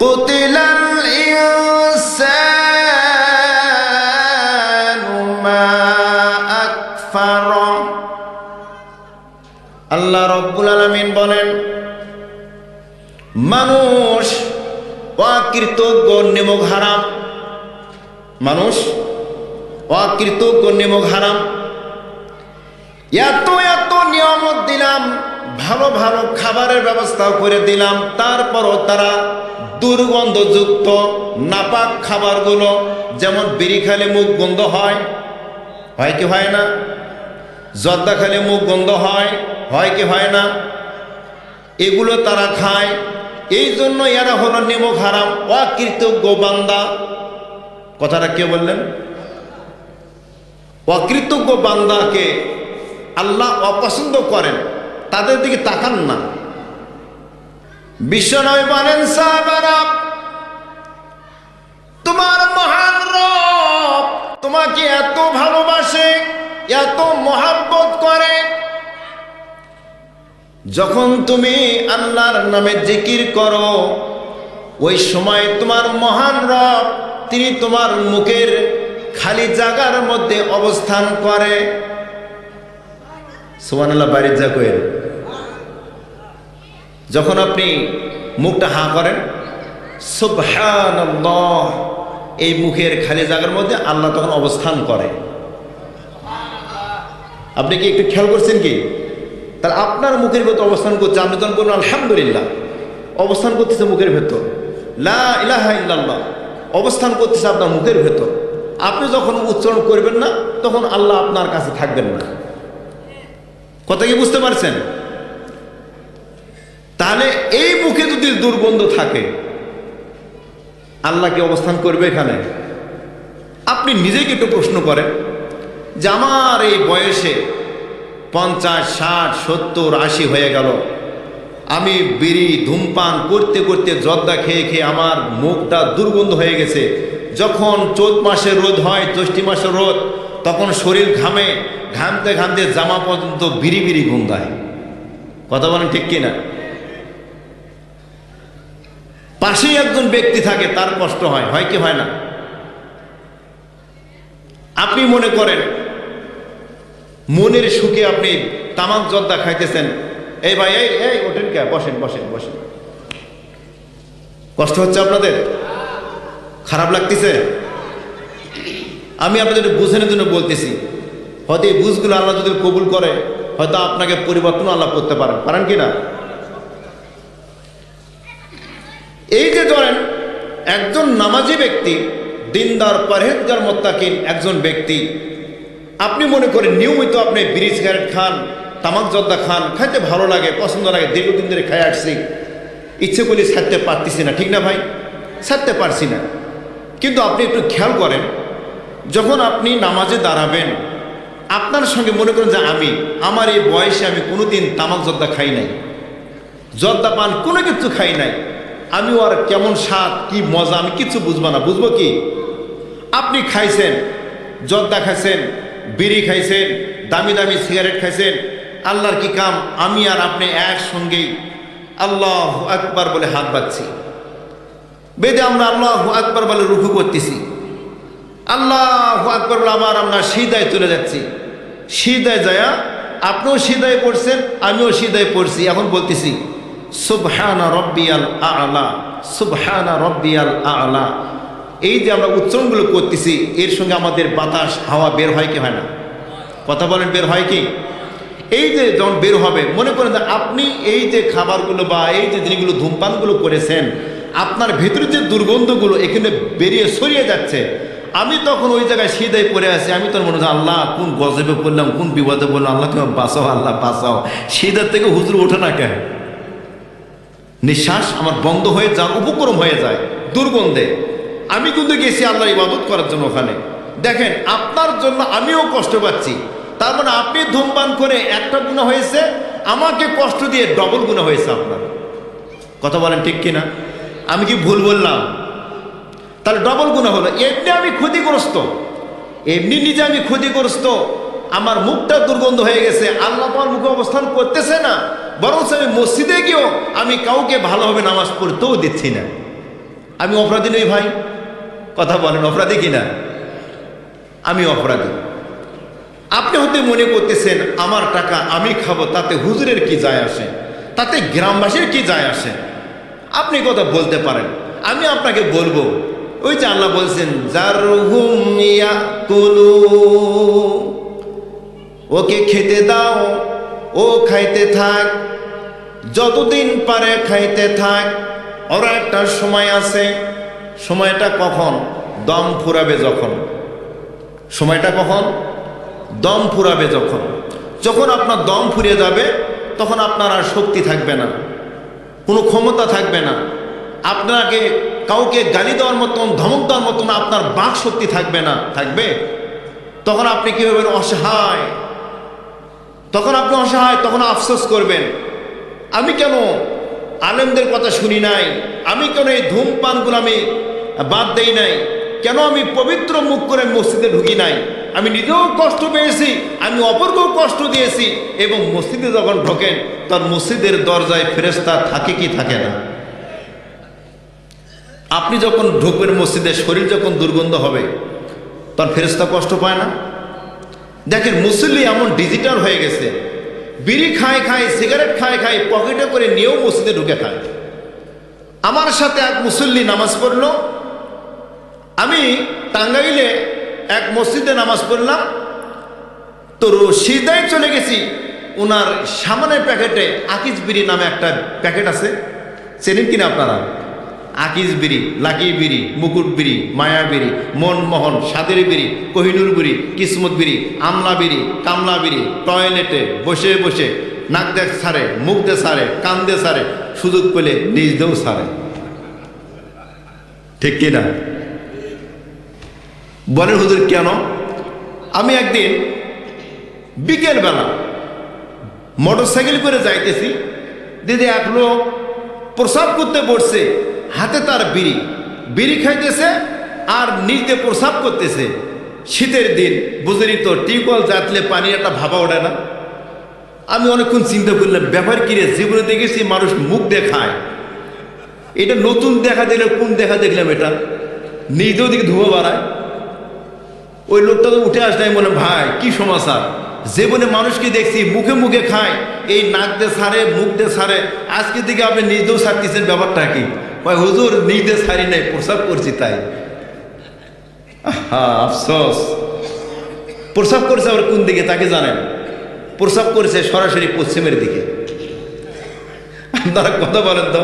قتل الإنسان ما أكفره আল্লাহ রব্বুল আলমিন বলেন মানুষ অকৃতজ্ঞ নিমক হারাম মানুষ অকৃতজ্ঞ নিমক হারাম এত এত নিয়ামত দিলাম ভালো ভালো খাবারের ব্যবস্থাও করে দিলাম তারপরও তারা দুর্গন্ধযুক্ত, নাপাক খাবারগুলো যেমন বিড়ি খালে মুখ গন্ধ হয় হয় কি হয় না? জর্দা খালে মুখ গন্ধ হয় হয় কি হয় না? এগুলো তারা খায়। এই জন্য এরা হলো নিমক হারাম অকৃতজ্ঞ বান্দা। কথাটা কে বললেন? অকৃতজ্ঞ বান্দাকে আল্লাহ অপছন্দ করেন, তাদের দিকে তাকান না। বিশ্বনয় বলেন, সাহাবারা, তোমার মহান রব তোমাকে এত ভালোবাসে, এত মহাব্বত করে। যখন তুমি আল্লাহর নামে জিকির করো, ওই সময় তোমার মহান রব তিনি তোমার মুখের খালি জায়গার মধ্যে অবস্থান করে। সুবহানাল্লাহ, বাড়ির যা যখন আপনি মুখটা হাঁ করেন, সুবহানাল্লাহ, এই মুখের খালি জায়গার মধ্যে আল্লাহ তখন অবস্থান করে। আপনি কি একটু খেয়াল করছেন কি? তাহলে আপনার মুখের ভেতর অবস্থান করছে, আপনি তখন বলুন আলহামদুলিল্লাহ। অবস্থান করতেছে মুখের ভেতর। লা অবস্থান করতেছে আপনার মুখের ভেতর। আপনি যখন উচ্চারণ করবেন না, তখন আল্লাহ আপনার কাছে থাকবেন না। কথা কি বুঝতে পারছেন? তাহলে এই মুখে যদি দুর্গন্ধ থাকে, আল্লাহ কি অবস্থান করবে এখানে? আপনি নিজেকে একটু প্রশ্ন করেন যে আমার এই বয়সে পঞ্চাশ, ষাট, সত্তর, আশি হয়ে গেল। আমি বিড়ি, ধূমপান করতে করতে জর্দা খেয়ে খেয়ে আমার মুখটা দুর্গন্ধ হয়ে গেছে। যখন চোদ্দ মাসের রোদ হয় জ্যৈষ্ঠী মাসের রোদ, তখন শরীর ঘামে, ঘামতে ঘামতে জামা পর্যন্ত বিড়ি বিড়ি গন্ধায় কথা বলেন ঠিক কিনা? পাশেই একজন ব্যক্তি থাকে, তার কষ্ট হয়। হয় কি হয় না? আপনি মনে করেন, মনের সুখে আপনি তামাক জর্দা খাইতেছেন। এই ভাই, এই এই, ওঠেন কে? বসেন বসেন বসেন। কষ্ট হচ্ছে আপনাদের? খারাপ লাগতেছে? আমি আপনাদের বুঝানোর জন্য বলতেছি। হয়তো এই বুঝগুলো আল্লাহ যদি কবুল করে, হয়তো আপনাকে পরিবর্তন আল্লাহ করতে পারেন। পারেন কি না? এই যে ধরেন, একজন নামাজি ব্যক্তি, দিনদার পরহেজগার মোত্তাকিন একজন ব্যক্তি, আপনি মনে করেন নিয়মিত আপনি বিড়ি, সিগারেট খান, তামাক জর্দা খান, খাইতে ভালো লাগে, পছন্দ লাগে, দীর্ঘদিন ধরে খাই আসছি, ইচ্ছে করলে ছাড়তে পারতেছি না, ঠিক না ভাই? ছাড়তে পারছি না। কিন্তু আপনি একটু খেয়াল করেন, যখন আপনি নামাজে দাঁড়াবেন, আপনার সঙ্গে মনে করেন যে আমি, আমার এই বয়সে আমি কোনোদিন তামাক জর্দা খাই নাই, জর্দা পান কোনো কিছু খাই নাই আমি আর কেমন স্বাদ, কি মজা, আমি কিছু বুঝব না। বুঝব কি? আপনি খাইছেন, জর্দা খাইছেন, বিড়ি খাইছেন, দামি দামি সিগারেট খাইছেন, আল্লাহর কি কাম? আমি আর আপনি একসঙ্গেই আল্লাহ আকবার বলে হাত বাঁধছি বেদে আমরা আল্লাহ আকবার বলে রুখু করতেছি। আল্লাহ আকবর বলে আমার আমরা সিদায় চলে যাচ্ছি। সিদায় যায়া আপনিও সিদায় পড়ছেন, আমিও সিদায় পড়ছি। এখন বলতেছি সুবহানা রব্বিয়াল আলা, সুবহানা রব্বিয়াল আলা। এই যে আমরা উচ্চারণগুলো করতেছি, এর সঙ্গে আমাদের বাতাস, হাওয়া বের হয় কি হয় না? কথা বলেন, বের হয় কি? এই যে যখন বের হবে, মনে করেন আপনি এই যে খাবারগুলো বা এই যে জিনিসগুলো ধূমপানগুলো করেছেন, আপনার ভেতরে যে দুর্গন্ধগুলো এখানে বেরিয়ে সরিয়ে যাচ্ছে। আমি তখন ওই জায়গায় সিদায় পড়ে আছি, আমি তোর মনে হচ্ছে, আল্লাহ, কোন গজবে পড়লাম, কোন বিপদে পড়লাম, আল্লাহ, তুমি বাঁচাও, আল্লাহ, বাঁচাও। সিদার থেকে হুজুর ওঠে না কেন? নিঃশ্বাস আমার বন্ধ হয়ে যাওয়ার উপক্রম হয়ে যায়, দুর্গন্ধে। আমি কিন্তু গেছি আল্লাহ ইবাদত করার জন্য ওখানে। দেখেন, আপনার জন্য আমিও কষ্ট পাচ্ছি। তার মানে আপনি ধূমপান করে একটা গুণা হয়েছে, আমাকে কষ্ট দিয়ে ডবল গুণা হয়েছে আপনার। কথা বলেন ঠিক কিনা? আমি কি ভুল বললাম? তাহলে ডবল গুণা হলো, এমনি আমি ক্ষতিগ্রস্ত। এমনি নিজে আমি ক্ষতিগ্রস্ত। আমার মুখটা দুর্গন্ধ হয়ে গেছে, আল্লাহ আমার মুখে অবস্থান করতেছে না। বরং আমি মসজিদে গিয়েও আমি কাউকে ভালোভাবে নামাজ পড়তেও দিচ্ছি না। আমি অপরাধী নই ভাই। কথা বলেন, অপরাধী কিনা? আমি অপরাধী। আপনি হতে মনে করতেছেন, আমার টাকা আমি খাব, তাতে হুজুরের কি যায় আসে? তাতে গ্রামবাসীর কি যায় আসে? আপনি কথা বলতে পারেন। আমি আপনাকে বলব, ওই যে আল্লাহ বলছেন ওকে খেতে দাও ও খাইতে থাক, যতদিন পারে খাইতে থাক। ওরা একটা সময় আছে, সময়টা কখন? দম ফুরাবে যখন। সময়টা কখন? দম ফুরাবে যখন। যখন আপনার দম ফুরিয়ে যাবে, তখন আপনার আর শক্তি থাকবে না, কোনো ক্ষমতা থাকবে না। আপনাকে কাউকে গালি দেওয়ার মতন, ধমক দেওয়ার মতন আপনার বাক শক্তি থাকবে না, থাকবে? তখন আপনি কি হবেন অসহায় তখন আপনি অসহায়, তখন আফসোস করবেন। আমি কেন আলেমদের কথা শুনি নাই? আমি কেন এই ধূমপানগুলো আমি বাদ দেই নাই? কেন আমি পবিত্র মুখ করে মসজিদে ঢুকি নাই? আমি নিজেও কষ্ট পেয়েছি, আমি অপরকেও কষ্ট দিয়েছি এবং মসজিদে যখন ঢোকেন তার মসজিদের দরজায় ফেরেস্তা থাকে কি থাকে না? আপনি যখন ঢুকবেন মসজিদে, শরীর যখন দুর্গন্ধ হবে, তখন ফেরেস্তা কষ্ট পায় না? দেখেন মুসল্লি এমন ডিজিটাল হয়ে গেছে। বিড়ি খায় খায় সিগারেট খায় খায় পকেটে করে নিয়েও মসজিদে ঢুকে খায়। আমার সাথে এক মুসল্লি নামাজ পড়ল। আমি টাঙ্গাইলে এক মসজিদে নামাজ পড়লাম। তো সিদায় চলে গেছি। ওনার সামনের প্যাকেটে আকিজ বিড়ি নামে একটা প্যাকেট আছে। চেনেন কিনা আপনারা? আকিজ বিড়ি, লাকি বিড়ি, মুকুট বিড়ি, মায়া বিড়ি মনমোহন সাদের বিড়ি, কোহিনুর বিড়ি, কিসমত বিড়ি, আমলা বিড়ি, কামলা বিড়ি, টয়লেটে বসে বসে নাক দেখ সারে, মুখ দে সারে, কান দে সারে, সুযোগ পেলে নিজ দেও সারে। ঠিক কিনা বলেন হুজুর, কেন? আমি একদিন বিকেলবেলা মোটর সাইকেল করে যাইতেছি, দিদি এক লোক প্রসাব করতে পড়ছে হাতে তার বিড়ি। বিড়ি খাইতেছে আর নিজে প্রসাব করতেছে। শীতের দিন, বুঝলি তো, টিউবওয়েল জাতলে পানি একটা ভাবা ওঠে না। আমি অনেকক্ষণ চিন্তা করলাম, ব্যাপার কিরে জীবনে দেখেছি মানুষ মুখ দেখায়। এটা নতুন দেখা দিলে কোন দেখা দেখলাম এটা? নিজেও দিকে ধুয়ো বাড়ায়। ওই লোকটা তো উঠে আসলাই মনে ভাই, কি সমাচার? জীবনে মানুষকে দেখছি মুখে মুখে খায়। এই নাক দিয়ে সারে, মুখ দিয়ে সারে। আজকে দিকে আপনি নিজেও সারতেছেন ব্যাপারটা কি? ভাই হুজুর, নিজে সারি নাই, প্রসাব করছি তাই। হ্যাঁ আফসোস। প্রসাব করেছে আবার কোন দিকে, তাকে জানেন। প্রসাব করেছে সরাসরি পশ্চিমের দিকে। আপনারা কথা বলেন তো,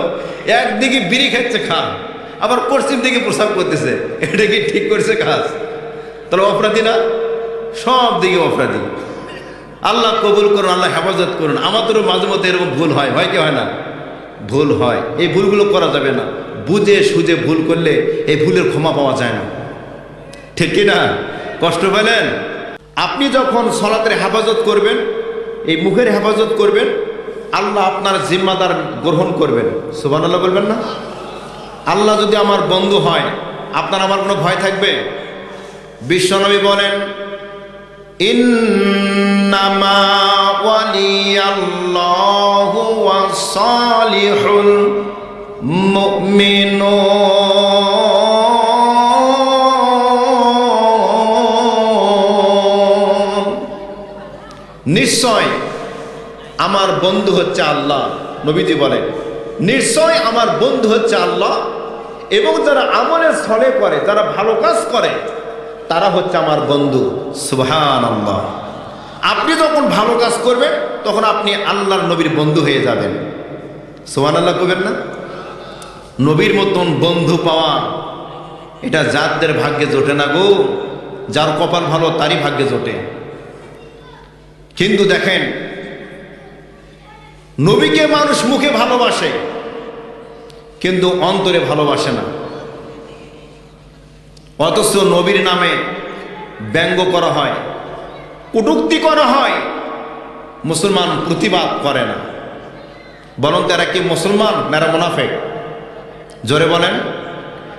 একদিকে বিড়ি খাচ্ছে খা আবার পশ্চিম দিকে প্রসাব করতেছে। এটা কি ঠিক করেছে কাজ? তাহলে অপরাধী না? সব দিকে অপরাধী। আল্লাহ কবুল করুন, আল্লাহ হেফাজত করুন। আমাদেরও মাঝে মধ্যে এরকম ভুল হয় হয় কি হয় না? ভুল হয়, এই ভুলগুলো করা যাবে না। বুঝে সুঝে ভুল করলে এই ভুলের ক্ষমা পাওয়া যায় না। ঠিক না? কষ্ট পেলেন আপনি যখন সলাতের হেফাজত করবেন, এই মুখের হেফাজত করবেন, আল্লাহ আপনার জিম্মাদার গ্রহণ করবেন। সুবান আল্লাহ বলবেন না? আল্লাহ যদি আমার বন্ধু হয়, আপনার আমার কোনো ভয় থাকবে? বিশ্বনবী বলেন নিশ্চয় আমার বন্ধু হচ্ছে আল্লাহ, নবীজি বলেন। নিশ্চয় আমার বন্ধু হচ্ছে আল্লাহ এবং যারা আমলের স্থলে করে যারা ভালো কাজ করে তারা হচ্ছে আমার বন্ধু। সুবহান আল্লাহ আপনি যখন ভালো কাজ করবেন, তখন আপনি আল্লাহর নবীর বন্ধু হয়ে যাবেন। সুবহান আল্লাহ করবেন না? নবীর মতন বন্ধু পাওয়া, এটা যাদের ভাগ্যে জোটে না গো। যার কপাল ভালো, তারই ভাগ্যে জোটে। কিন্তু দেখেন, নবীকে মানুষ মুখে ভালোবাসে, কিন্তু অন্তরে ভালোবাসে না। অথচ নবীর নামে ব্যঙ্গ করা হয়, কটুক্তি করা হয়, মুসলমান প্রতিবাদ করে না। বরং তারা কি মুসলমান এরা মুনাফেক? জোরে বলেন,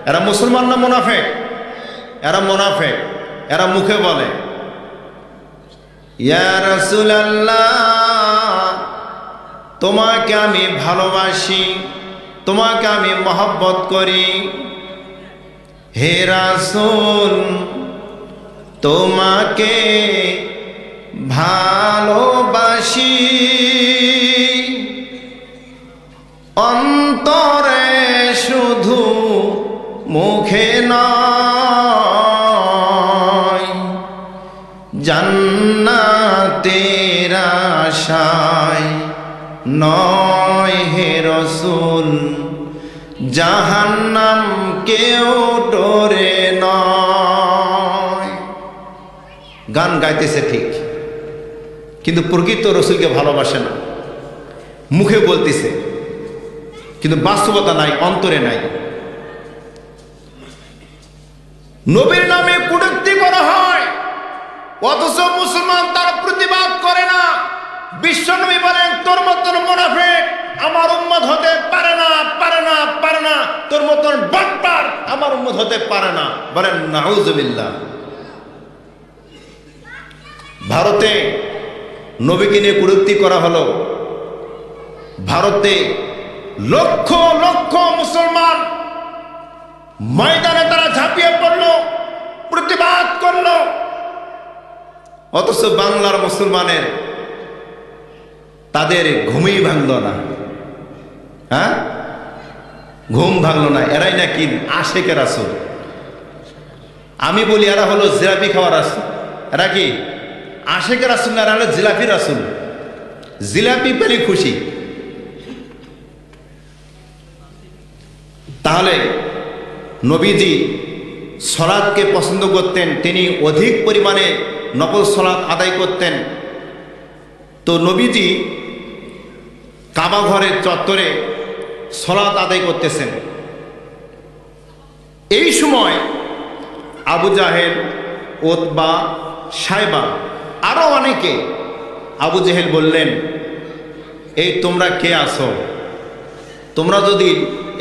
এরা মুসলমান না মুনাফেক? এরা মুনাফেক, এরা মুখে বলে। তোমাকে আমি ভালোবাসি, তোমাকে আমি মহব্বত করি। হে রাসূল তোমাকে ভালোবাসি। অন্তরে শুধু মুখে নয় জান্নাতের আশায় নয় হে রসুল জাহান্নাম কেউ ডরে নয়। গান গাইতেছে ঠিক, কিন্তু প্রকৃত রসুলকে ভালোবাসে না। মুখে বলতেছে, কিন্তু বাস্তবতা নাই, অন্তরে নাই। নবীর নামে কুটুক্তি করা হয়, অথচ মুসলমান তার প্রতিবাদ করে না। বিশ্বনবী বলেন, তোর মতন মোনাফেক আমার উম্মত হতে পারে না পারে না পারে না তোর মতন বাটপার আমার উম্মত হতে পারে না। বলেন নাউজুবিল্লাহ ভারতে নবীকে নিয়ে কুরুক্তি করা হলো। ভারতে লক্ষ লক্ষ মুসলমান ময়দানে তারা ঝাঁপিয়ে পড়ল, প্রতিবাদ করল। অথচ বাংলার মুসলমানের তাদের ঘুমই ভাঙল না। হ্যাঁ? ঘুম ভাঙলো না, এরাই নাকি আশেকের আসল আমি বলি, এরা হলো জিলাপি খাওয়ার আসল এরা কি? আশেকের আসল না, এরা হলো জিলাপির আসল জিলাপি পেলে খুশি। তাহলে নবীজি সলাদকে পছন্দ করতেন, তিনি অধিক পরিমাণে নকল সলাদ আদায় করতেন। তো নবীজি কাবা ঘরের চত্বরে সলাদ আদায় করতেছেন। এই সময় আবু জাহেল, ওতবা সাইবা আরও অনেকে আবু জেহেল বললেন, এই তোমরা কে আসো তোমরা যদি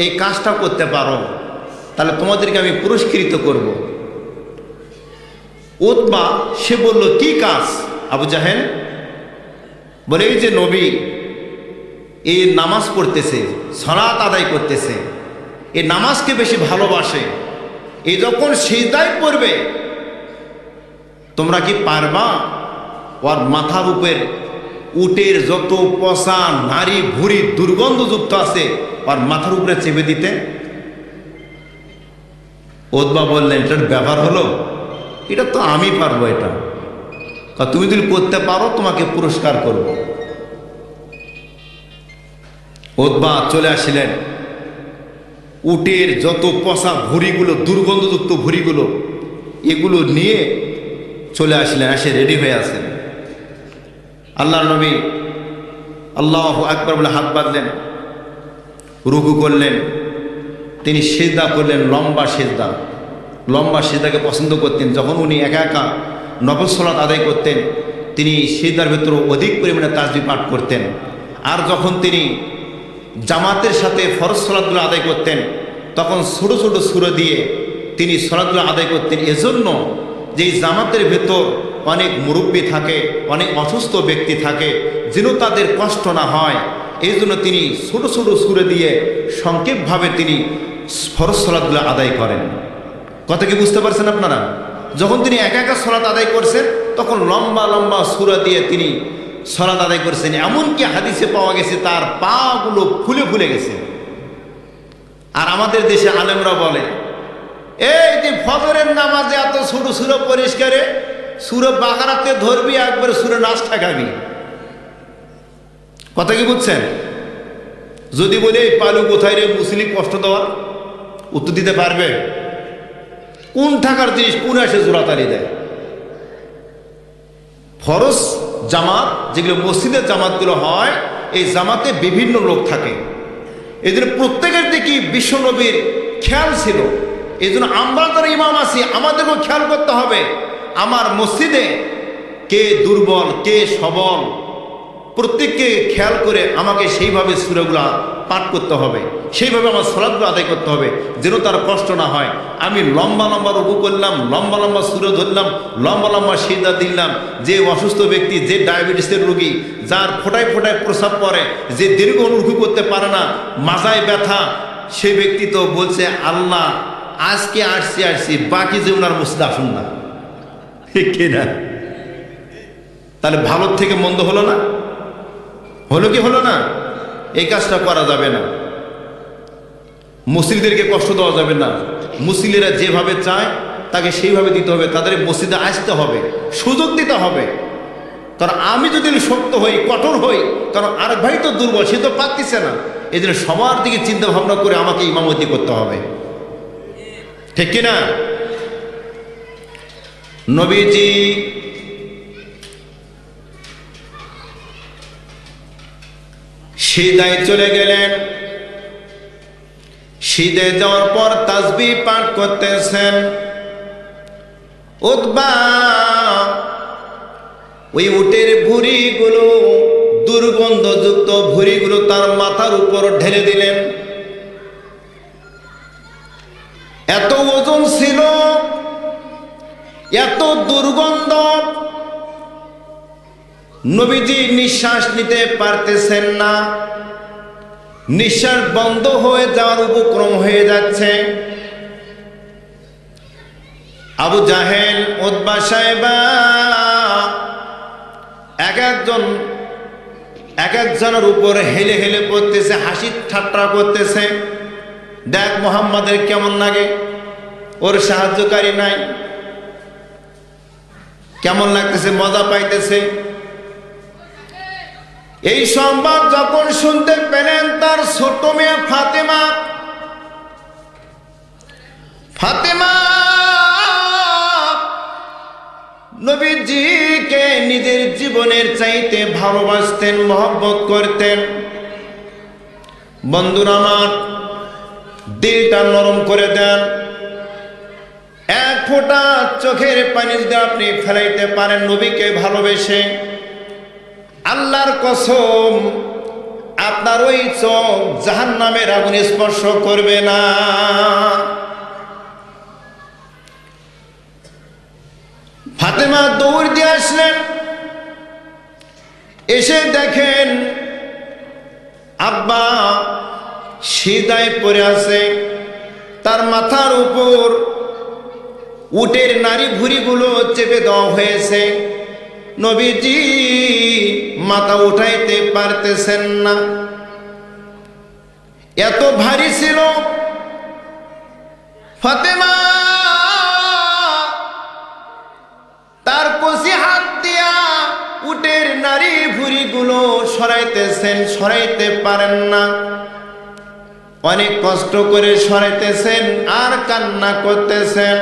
এই কাজটা করতে পারো, তাহলে তোমাদেরকে আমি পুরস্কৃত করব। ওতবা, সে বলল, কি কাজ? আবু জাহেল বলে, এই যে নবী এই নামাজ পড়তেছে, সলাত আদায় করতেছে। এই নামাজকে বেশি ভালোবাসে। এই যখন সিজদায় পড়বে, তোমরা কি পারবা? ওর মাথার উপর উটের যত পশা নারী ভুড়ি দুর্গন্ধযুক্ত আছে, ওর মাথার উপরে চেপে দিতে। ওদবা বললেন, এটার ব্যাপার হলো? এটা তো আমি পারব এটা। তুমি যদি করতে পারো, তোমাকে পুরস্কার করব। ওদবা চলে আসিলেন। উটের যত পশা ভুড়িগুলো, দুর্গন্ধযুক্ত ভুড়িগুলো, এগুলো নিয়ে চলে আসলেন, এসে রেডি হয়ে আসেন আল্লাহ নবী আল্লাহ আকবর বলে হাত বাঁধলেন, রুকু করলেন, তিনি সেজদা করলেন, লম্বা সেজদা। লম্বা সেজদাকে পছন্দ করতেন, যখন উনি একা একা নফল সলাত আদায় করতেন, তিনি সেজদার ভেতর অধিক পরিমাণে তাজবি পাঠ করতেন। আর যখন তিনি জামাতের সাথে ফরজ সলাদগুলো আদায় করতেন। তখন ছোটো ছোটো সুরে দিয়ে তিনি সলাদগুলো আদায় করতেন। এজন্য যে জামাতের ভেতর অনেক মুরব্বী থাকে, অনেক অসুস্থ ব্যক্তি থাকে, যেন তাদের কষ্ট না হয় এই জন্য তিনি ছোট ছোট সুরে দিয়ে সংক্ষেপভাবে তিনি ফরজ সলাদগুলো আদায় করেন। কথা কি বুঝতে পারছেন আপনারা? যখন তিনি একা একা সলাদ আদায় করছেন, তখন লম্বা লম্বা সুরা দিয়ে তিনি সলাদ আদায় করছেন। এমনকি হাদিসে পাওয়া গেছে, তার পাগুলো ফুলে ফুলে গেছে। আর আমাদের দেশে আলেমরা বলে, এই যে ফজরের নামাজে এত ছোট সুর পরিষ্কারে, সুরে বাগারাতে ধরবি, একবার সুরে নাচ ঠেকাবি। কথা কি বুঝছেন? যদি বলি, এই পালু কোথায় রে, মুসলিম কষ্ট দেওয়ার? উত্তর দিতে পারবে। কোন থাকার জিনিস, কোন এসে জোড়াতালি দেয়? ফরজ জামাত, যেগুলো মসজিদের জামাতগুলো হয়, এই জামাতে বিভিন্ন লোক থাকে। জন্য প্রত্যেকের দিকে বিশ্বনবীর খেয়াল ছিল। এই জন্য আমরা যারা ইমাম আসি আমাদেরকেও খেয়াল করতে হবে, আমার মসজিদে কে দুর্বল, কে সবল প্রত্যেককে খেয়াল করে আমাকে সেইভাবে সুরেগুলা পাঠ করতে হবে, সেইভাবে আমার সলাদগুলো আদায় করতে হবে, যেন তার কষ্ট না হয়। আমি লম্বা লম্বা রুকু করলাম, লম্বা লম্বা সুরে ধরলাম, লম্বা লম্বা সিদ্ধা দিলাম, যে অসুস্থ ব্যক্তি, যে ডায়াবেটিসের রোগী, যার ফোটায় ফোটায় প্রসাব পরে যে দীর্ঘ রুকু করতে পারে না, মাজায় ব্যথা সে ব্যক্তি তো বলছে, আল্লাহ, আজকে আসছি আসছি, বাকি জীবন আর মসজিদে আসুন না। ঠিক তাহলে ভালোর থেকে মন্দ হলো না? হলো কি হলো না? এই কাজটা করা যাবে না। মুসলিমদেরকে কষ্ট দেওয়া যাবে না। মুসলিরা যেভাবে চায়, তাকে সেইভাবে দিতে হবে। তাদের মসজিদে আসতে হবে, সুযোগ দিতে হবে। কারণ আমি যদি শক্ত হই, কঠোর হই, কারণ আর ভাই তো দুর্বল, সে তো পারতেছে না। এই জন্য সবার দিকে চিন্তা ভাবনা করে আমাকে ইমামতি করতে হবে। ঠিক কিনা? নবীজি সিদায় চলে গেলেন। সিদে যাওয়ার পর তাজবি পাঠ করতেছেন। ওই উটের ভুড়িগুলো, দুর্গন্ধযুক্ত ভুড়িগুলো তার মাথার উপর ঢেলে দিলেন। এত ওজন ছিল, এত দুর্গন্ধ নবীজি নিঃশ্বাস নিতে পারতেছেন না। নিঃশ্বাস বন্ধ হয়ে যাওয়ার উপক্রম হয়ে যাচ্ছে। আবু জাহেল উদ্বা সাহেবা, এক একজন, এক একজনের উপরে হেলে হেলে পড়তেছে, হাসি ঠাট্টা করতেছে। দেখ মোহাম্মদের কেমন লাগে? ওর সাহায্যকারী নাই। কেমন লাগতেছে? মজা পাইতেছে। এই সংবাদ যখন শুনতে পেলেন তার ছোট মেয়ে ফাতেমা ফাতেমা, নবীজিকে নিজের জীবনের চাইতে ভালোবাসতেন, মহব্বত করতেন। বন্ধুরা আমার, দিলটা নরম করে দেন। এক ফোঁটা চোখের পানি যদি আপনি ফেলাইতে পারেন, নবীকে ভালোবেসে আল্লাহর কসম, আপনার ওই চোখ জাহান নামের আগুন স্পর্শ করবে না। ফাতেমা দৌড় দিয়ে আসলেন। এসে দেখেন আব্বা সিদায় পড়ে আছে। তার মাথার উপর উটের নারী ভুড়িগুলো চেপে দেওয়া হয়েছে। নবীজি মাথা উঠাইতে পারতেছেন না। এত ভারী ছিল। ফাতেমা, তার কষি হাত দিয়া উটের নারী ভুড়িগুলো সরাইতেছেন, সরাইতে পারেন না। অনেক কষ্ট করে সরাইতেছেন, আর কান্না করতেছেন।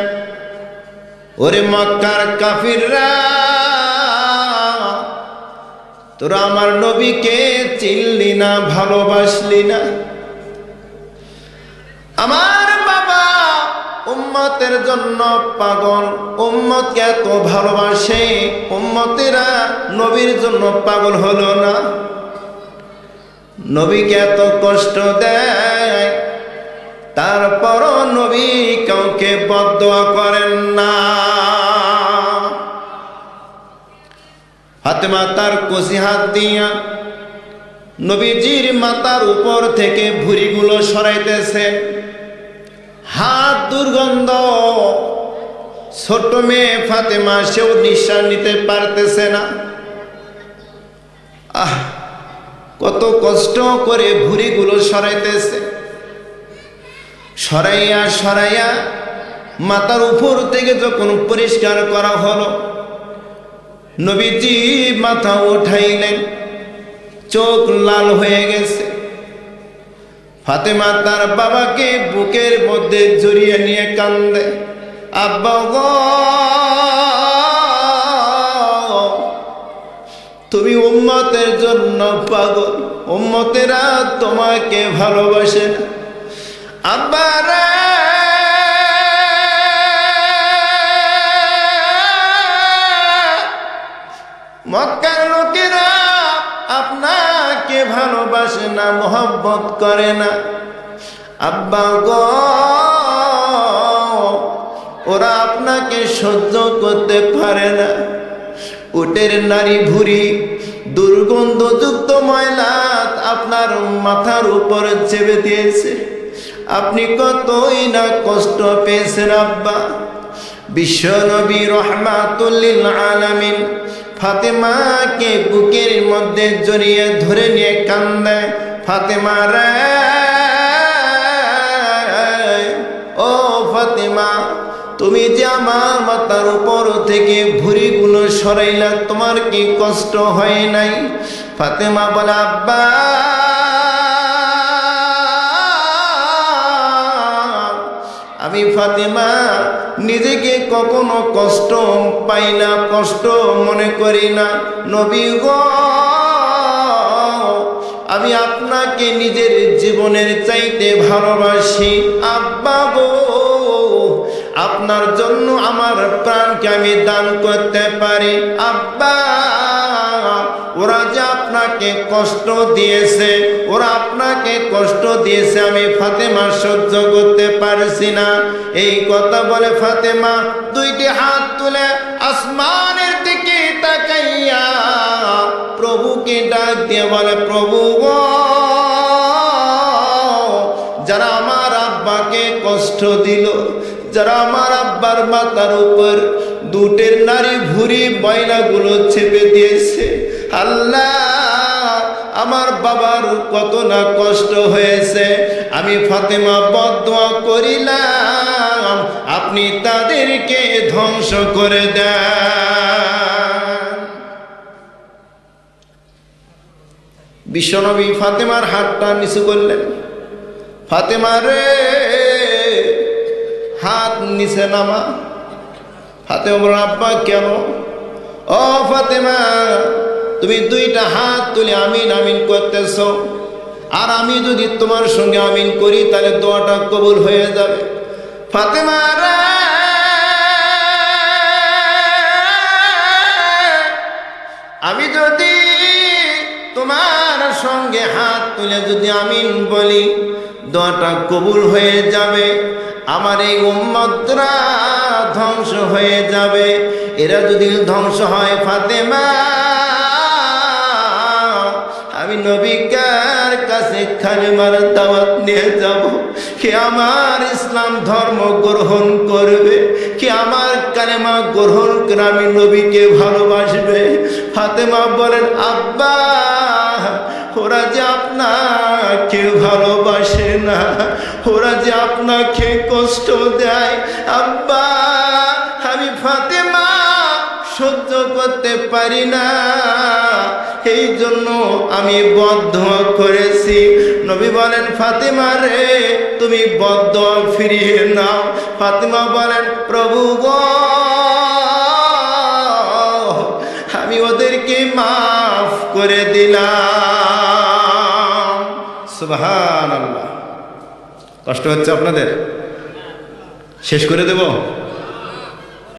ওরে মক্কার কাফিররা তোরা আমার নবীকে চিনলি না, ভালোবাসলি না। আমার বাবা উম্মতের জন্য পাগল, উম্মতকে এত ভালোবাসে, উম্মতেরা নবীর জন্য পাগল হলো না। নবীকে এত কষ্ট দেয়, তারপরও নবী কাউকে বদয়া করেন না। ফাতেমা তার কষি হাত দিয়া নবীজির মাতার উপর থেকে ভুড়িগুলো সরাইতেছে। হাত দুর্গন্ধ। ছোট মেয়ে ফাতেমা সেও নিঃশ্বাস নিতে পারতেছে না। আহ, কত কষ্ট করে ভুড়িগুলো সরাইতেছে। সরাইয়া সরাইয়া মাতার উপর থেকে যখন পরিষ্কার করা হলো নবীজি মাথা উঠাইলেন, চোখ লাল হয়ে গেছে। ফাতেমা তার বাবাকে বুকের মধ্যে জড়িয়ে নিয়ে কান্দে, আব্বা গো, তুমি উম্মতের জন্য পাগল, উম্মতেরা তোমাকে ভালোবাসে না। আব্বা মক্কার লোকেরা আপনাকে ভালোবাসে না, মোহব্বত করে না। আব্বা গ, ওরা আপনাকে সহ্য করতে পারে না। উটের নারী ভুরি দুর্গন্ধযুক্ত ময়লা আপনার মাথার উপর চেপে দিয়েছে। আপনি কতই না কষ্ট পেয়েছেন, আব্বা। বিশ্বনবী রহমাতুল্লিল আলামিন ফাতেমাকে বুকের মধ্যে জড়িয়ে ধরে নিয়ে কান্দে, ফাতেমা রে, ও ফাতেমা, তুমি যে আমার মাতার উপর থেকে ভুরিগুলো সরাইলা তোমার কি কষ্ট হয় নাই? ফাতেমা বলে, আব্বা, আমি ফাতেমা নিজেকে কখনো কষ্ট পাই না, কষ্ট মনে করি না। নবী গ, আমি আপনাকে নিজের জীবনের চাইতে ভালোবাসি। আব্বা গো, আপনার জন্য আমার প্রাণকে আমি দান করতে পারি। আব্বা ওরা যে আপনাকে কষ্ট দিয়েছে, ওরা আপনাকে কষ্ট দিয়েছে, আমি ফাতেমা সহ্য করতে পারছি না। এই কথা বলে ফাতেমা দুইটি হাত তুলে আসমানের দিকে তাকাইয়া প্রভুকে ডাক দিয়ে বলে, প্রভু যারা আমার আব্বাকে কষ্ট দিল, যারা আমার আব্বার মাথার উপর দুটের নারী ভুরি ময়লাগুলো চেপে দিয়েছে আল্লাহ, আমার বাবার কত না কষ্ট হয়েছে। আমি ফাতেমা বদোয়া করিলাম, আপনি তাদেরকে ধ্বংস করে দেন। বিশ্বনবী ফাতেমার হাতটা নিচু করলেন। ফাতেমা রে, হাত নিচে নামা। ফাতেমা বলল, আব্বা, কেন? ও ফাতেমা তুমি দুইটা হাত তুলে আমিন আমিন করতেছ। আর আমি যদি তোমার সঙ্গে আমিন করি, তাহলে দোয়াটা কবুল হয়ে যাবে। ফাতেমা রে! আমি যদি তোমার সঙ্গে হাত তুলে যদি আমিন বলি, দোয়াটা কবুল হয়ে যাবে। আমার এই উম্মতরা ধ্বংস হয়ে যাবে। এরা যদি ধ্বংস হয়, ফাতেমা নবিকার কাছে খালিমার দাওয়াত নিয়ে যাব। কে আমার ইসলাম ধর্ম গ্রহণ করবে? কে আমার কালেমা গ্রহণ করে আমি নবীকে ভালোবাসবে? ফাতেমা বলেন, আব্বা, ওরা যে আপনাকে ভালোবাসে না, ওরা যে আপনাকে কষ্ট দেয়, আব্বা, আমি ফাতেমা সহ্য করতে পারি না। এই জন্য আমি বদ্ধ করেছি। নবী বলেন, ফাতেমা রে, তুমি বদ্ধ, ফিরিয়ে নাও। ফাতেমা বলেন, প্রভু গো, আমি ওদেরকে মাফ করে দিলাম। আল্লাহ কষ্ট হচ্ছে আপনাদের? শেষ করে দেব?